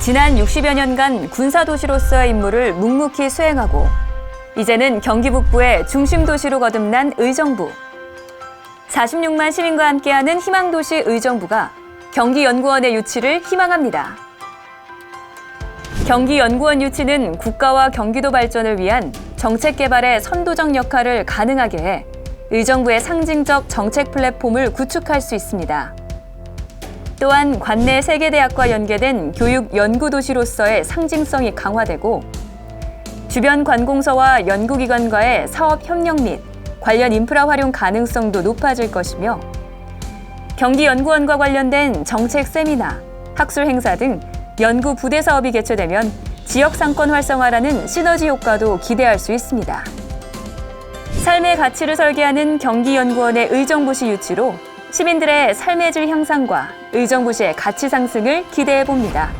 지난 60여 년간 군사도시로서의 임무를 묵묵히 수행하고 이제는 경기 북부의 중심 도시로 거듭난 의정부. 46만 시민과 함께하는 희망도시 의정부가 경기연구원의 유치를 희망합니다. 경기연구원 유치는 국가와 경기도 발전을 위한 정책 개발의 선도적 역할을 가능하게 해 의정부의 상징적 정책 플랫폼을 구축할 수 있습니다. 또한 관내 세계대학과 연계된 교육 연구도시로서의 상징성이 강화되고 주변 관공서와 연구기관과의 사업 협력 및 관련 인프라 활용 가능성도 높아질 것이며 경기연구원과 관련된 정책 세미나, 학술 행사 등 연구 부대 사업이 개최되면 지역 상권 활성화라는 시너지 효과도 기대할 수 있습니다. 삶의 가치를 설계하는 경기연구원의 의정부시 유치로 시민들의 삶의 질 향상과 의정부 시의 가치 상승을 기대해 봅니다.